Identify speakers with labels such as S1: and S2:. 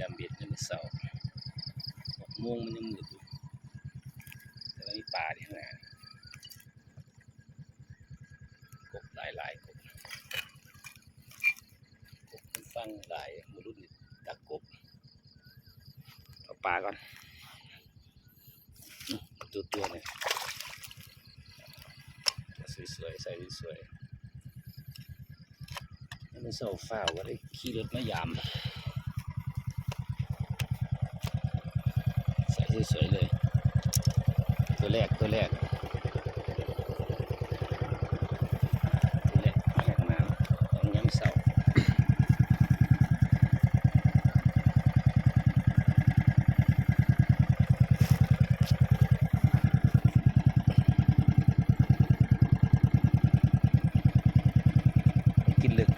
S1: ยามเบ็ดยังไม่เศร้าหกโมงมันยังมืดอยู่แต่ว่ามีป่าที่ข้างหน้ากบหลายหลายๆกบกบมันฟังหลายมรุษนี่ดักกบเอาปลาก่อนตัวตัวเนี่ยสวยๆใส่สวยๆแล้วมันเศร้าฝ้าวก็ได้ขี่รถมายาม สวยๆเลย ตัวแรกตัวแรกตัวแรกแรกมาของย้ำเสากินลึก